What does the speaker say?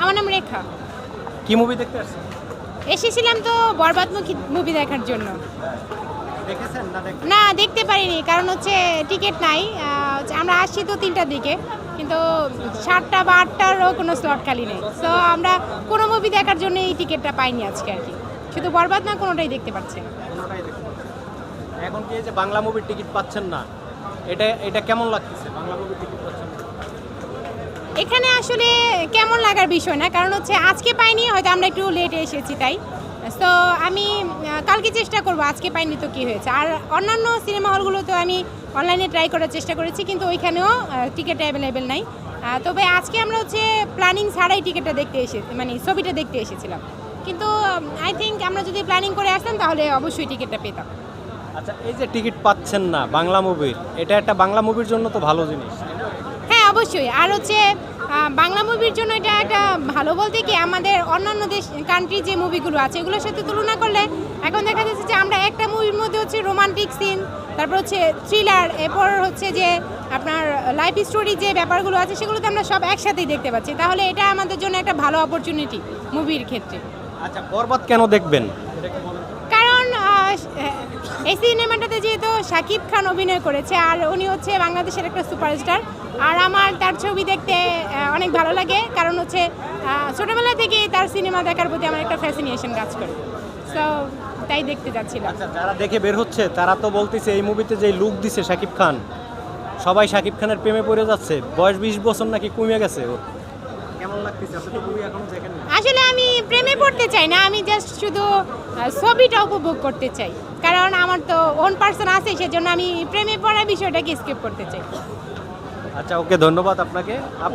আমার নাম রেখা। কি মুভি দেখতে আসছেন? এসেছিলাম তো বরবাদমুখী মুভি দেখার জন্য। না দেখতে পারিনি কারণ হচ্ছে টিকিট নাই। আমরা আসছি তো তিনটার দিকে কিন্তু সাতটা বা আটটারও কোনো স্লট খালি নেই। তো আমরা কোনো মুভি দেখার জন্য এই টিকিটটা পাইনি আজকে আর কি। শুধু বরবাদ না কোনোটাই দেখতে পাচ্ছি। এখন কি যে বাংলা মুভির টিকিট পাচ্ছেন না এটা এটা কেমন লাগতেছে? বাংলা মুভির টিকিট পাচ্ছেন না। এখানে আসলে কেমন লাগার বিষয় না? কারণ হচ্ছে আজকে পাইনি, হয়তো আমরা একটু লেটে এসেছি, তাই? তো আমি কালকে চেষ্টা করব, আজকে পাইনি তো কী হয়েছে? আর অন্যান্য সিনেমা হলগুলোতে আমি অনলাইনে ট্রাই করার চেষ্টা করেছি, কিন্তু ওইখানেও টিকিট অ্যাভেলেবেল নাই। তবে আজকে আমরা হচ্ছে প্ল্যানিং ছাড়াই টিকিটটা দেখতে এসে মানে ছবিটা দেখতে এসেছিলাম। কিন্তু আই থিঙ্ক আমরা যদি প্ল্যানিং করে আসতাম, তাহলে অবশ্যই টিকিটটা পেতাম। আচ্ছা এই যে টিকিট পাচ্ছেন না, বাংলা মুভির এটা একটা বাংলা মুভির জন্য তো ভালো জিনিস। অবশ্যই। আর হচ্ছে বাংলা মুভির জন্য এটা একটা ভালো বলতে কি আমাদের অন্যান্য দেশ কান্ট্রি যে মুভিগুলো আছে এগুলোর সাথে তুলনা করলে এখন দেখা যাচ্ছে যে আমরা একটা মুভির মধ্যে হচ্ছে রোমান্টিক সিন তারপর হচ্ছে থ্রিলার এরপর হচ্ছে যে আপনার লাইফ স্টোরি যে ব্যাপারগুলো আছে সেগুলোতে আমরা সব একসাথেই দেখতে পাচ্ছি। তাহলে এটা আমাদের জন্য একটা ভালো অপরচুনিটি মুভির ক্ষেত্রে। আচ্ছা বরবাদ কেন দেখবেন? কারণ এই সিনেমাটাতে যেহেতু শাকিব খান অভিনয় করেছে, আর উনি হচ্ছে বাংলাদেশের একটা সুপারস্টার, আর আমার তার ছবি দেখতে অনেক ভালো লাগে। কারণ হচ্ছে ছোটবেলা থেকেই তার সিনেমা দেখার প্রতি আমার একটা ফ্যাসিনেশন কাজ করে। সো তাই দেখতে যাচ্ছিলাম। আচ্ছা যারা দেখে বের হচ্ছে, তারা তো বলতেছে এই মুভিতে যে লুক দিছে শাকিব খান, সবাই শাকিব খানের প্রেমে পড়ে যাচ্ছে। বয়স বিশ বছর নাকি কমে গেছে ওর। আসলে আমি প্রেমে পড়তে চাই না আমি জাস্ট শুধু ছবিটা উপভোগ করতে চাই। কারণ আমার তো ওন পার্সন আছে সেজন্য আমি প্রেমে পড়ার বিষয়টাকে স্কিপ করতে চাই। আচ্ছা ওকে ধন্যবাদ আপনাকে। আপু